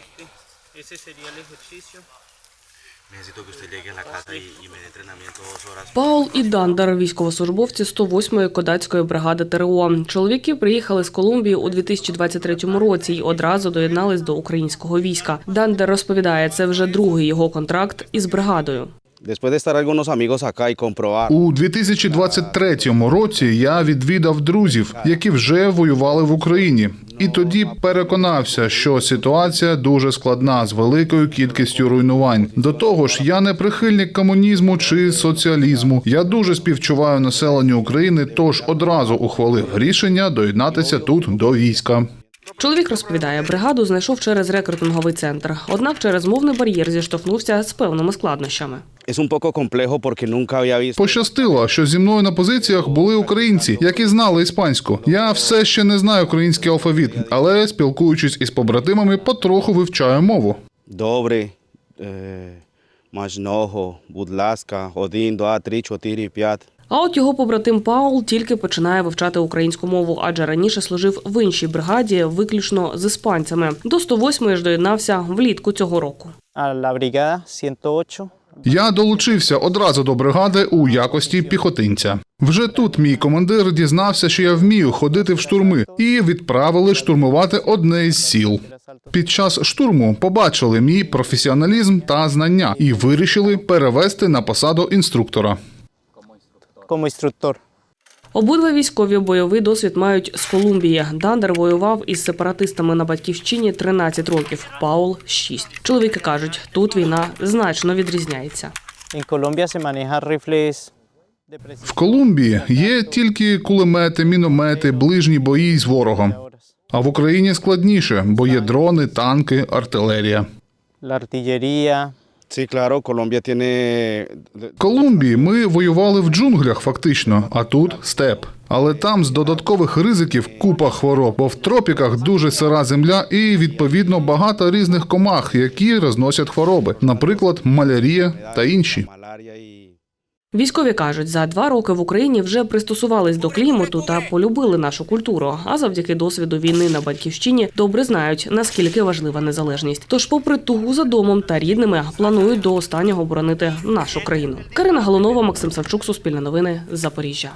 Este, ese sería el ejercicio. Necesito que usted llegue a la casa y, y me dé entrenamiento dos horas. Паул і Дандер, військовослужбовці 108-ї кодацької бригади ТРО. Чоловіки приїхали з Колумбії у 2023 році і одразу доєднались до українського війська. Дандер розповідає, це вже другий його контракт із бригадою. Después de estar algunos amigos acá y comprobar, У 2023 році я відвідав друзів, які вже воювали в Україні, і тоді переконався, що ситуація дуже складна з великою кількістю руйнувань. До того ж, я не прихильник комунізму чи соціалізму. Я дуже співчуваю населенню України, тож одразу ухвалив рішення доєднатися тут до війська. Чоловік розповідає, бригаду знайшов через рекрутинговий центр. Однак через мовний бар'єр зіштовхнувся з певними складнощами. Es un poco complejo porque nunca había visto. Пощастило, що зі мною на позиціях були українці, які знали іспанську. Я все ще не знаю український алфавіт, але спілкуючись із побратимами, потроху вивчаю мову. Добре, е, Мажного, будь ласка, один, два, три, чотири, п'ять. А от його побратим Паул тільки починає вивчати українську мову, адже раніше служив в іншій бригаді, виключно з іспанцями. До 108-ї ж доєднався влітку цього року. La brigada 108. Я долучився одразу до бригади у якості піхотинця. Вже тут мій командир дізнався, що я вмію ходити в штурми, і відправили штурмувати одне із сіл. Під час штурму побачили мій професіоналізм та знання і вирішили перевести на посаду інструктора. Como instructor. Обидва військові бойовий досвід мають з Колумбії. Дандер воював із сепаратистами на батьківщині 13 років. Паул 6. Чоловіки кажуть, тут війна значно відрізняється. En Colombia se maneja rifles. В Колумбії є тільки кулемети, міномети, ближні бої з ворогом. А в Україні складніше, бо є дрони, танки, артилерія. Колумбії ми воювали в джунглях, фактично, а тут степ. Але там з додаткових ризиків купа хвороб, бо в тропіках дуже сира земля і відповідно багато різних комах, які розносять хвороби, наприклад, малярія та інші. Військові кажуть, за два роки в Україні вже пристосувались до клімату та полюбили нашу культуру. А завдяки досвіду війни на батьківщині добре знають наскільки важлива незалежність. Тож, попри тугу за домом та рідними, планують до останнього боронити нашу країну. Карина Галунова, Максим Савчук, Суспільне новини, Запоріжжя.